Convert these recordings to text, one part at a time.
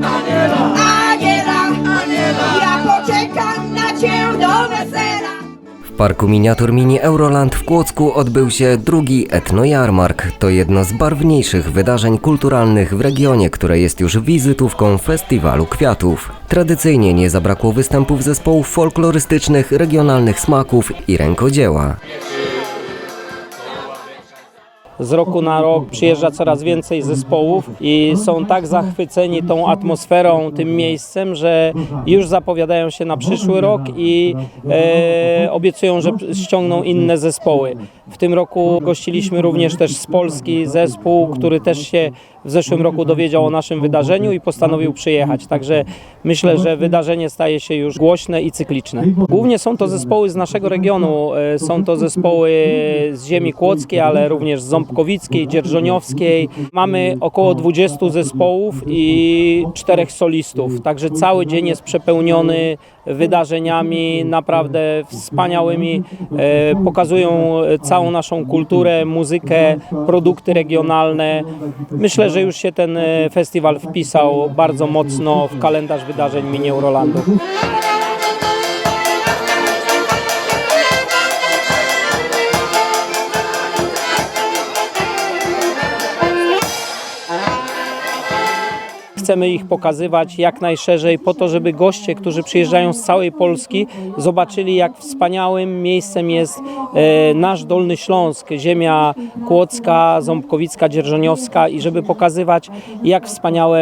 Aniela, ja poczekam na cię do wesela. W parku miniatur Mini Euroland w Kłodzku odbył się drugi etnojarmark. To jedno z barwniejszych wydarzeń kulturalnych w regionie, które jest już wizytówką Festiwalu Kwiatów. Tradycyjnie nie zabrakło występów zespołów folklorystycznych, regionalnych smaków i rękodzieła. Z roku na rok przyjeżdża coraz więcej zespołów i są tak zachwyceni tą atmosferą, tym miejscem, że już zapowiadają się na przyszły rok i e, obiecują, że ściągną inne zespoły. W tym roku gościliśmy również też z Polski zespół, który też się w zeszłym roku dowiedział o naszym wydarzeniu i postanowił przyjechać. Także myślę, że wydarzenie staje się już głośne i cykliczne. Głównie są to zespoły z naszego regionu. e, Są to zespoły z ziemi kłodzkiej, ale również z Ząbkowickiej, Dzierżoniowskiej. Mamy około 20 zespołów i czterech solistów. Także cały dzień jest przepełniony wydarzeniami naprawdę wspaniałymi. E, Pokazują całą naszą kulturę, muzykę, produkty regionalne. Myślę, że już się ten e, festiwal wpisał bardzo mocno w kalendarz wydarzeń Mini Eurolandu. Chcemy ich pokazywać jak najszerzej po to, żeby goście, którzy przyjeżdżają z całej Polski, zobaczyli jak wspaniałym miejscem jest e, nasz Dolny Śląsk, ziemia kłodzka, ząbkowicka, dzierżoniowska i żeby pokazywać jak wspaniałe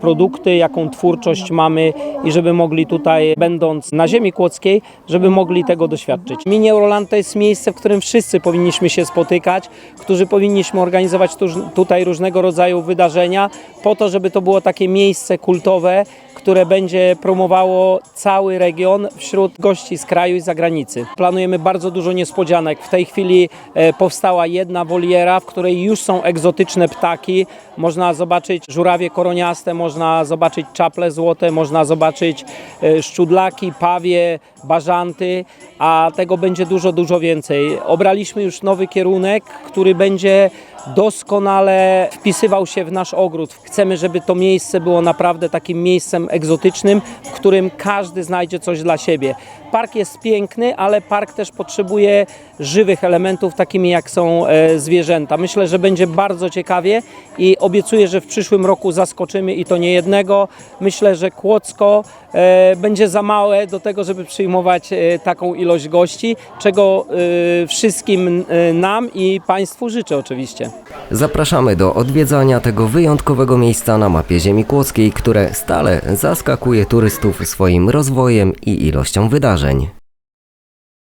produkty, jaką twórczość mamy i żeby mogli tutaj, będąc na ziemi kłodzkiej, żeby mogli tego doświadczyć. Mini Euroland to jest miejsce, w którym wszyscy powinniśmy się spotykać, którzy powinniśmy organizować tutaj różnego rodzaju wydarzenia po to, żeby to było takie miejsce kultowe, które będzie promowało cały region wśród gości z kraju i zagranicy. Planujemy bardzo dużo niespodzianek. W tej chwili e, powstała jedna woliera, w której już są egzotyczne ptaki. Można zobaczyć żurawie koroniaste, można zobaczyć czaple złote, można zobaczyć e, szczudlaki, pawie, bażanty, a tego będzie dużo, dużo więcej. Obraliśmy już nowy kierunek, który będzie doskonale wpisywał się w nasz ogród. Chcemy, żeby to miejsce było naprawdę takim miejscem egzotycznym, w którym każdy znajdzie coś dla siebie. Park jest piękny, ale park też potrzebuje żywych elementów, takimi jak są e, zwierzęta. Myślę, że będzie bardzo ciekawie i obiecuję, że w przyszłym roku zaskoczymy i to nie jednego. Myślę, że Kłodzko e, będzie za małe do tego, żeby przyjmować e, taką ilość gości, czego wszystkim nam i Państwu życzę oczywiście. Zapraszamy do odwiedzania tego wyjątkowego miejsca na mapie Ziemi Kłodzkiej, które stale zaskakuje turystów swoim rozwojem i ilością wydarzeń.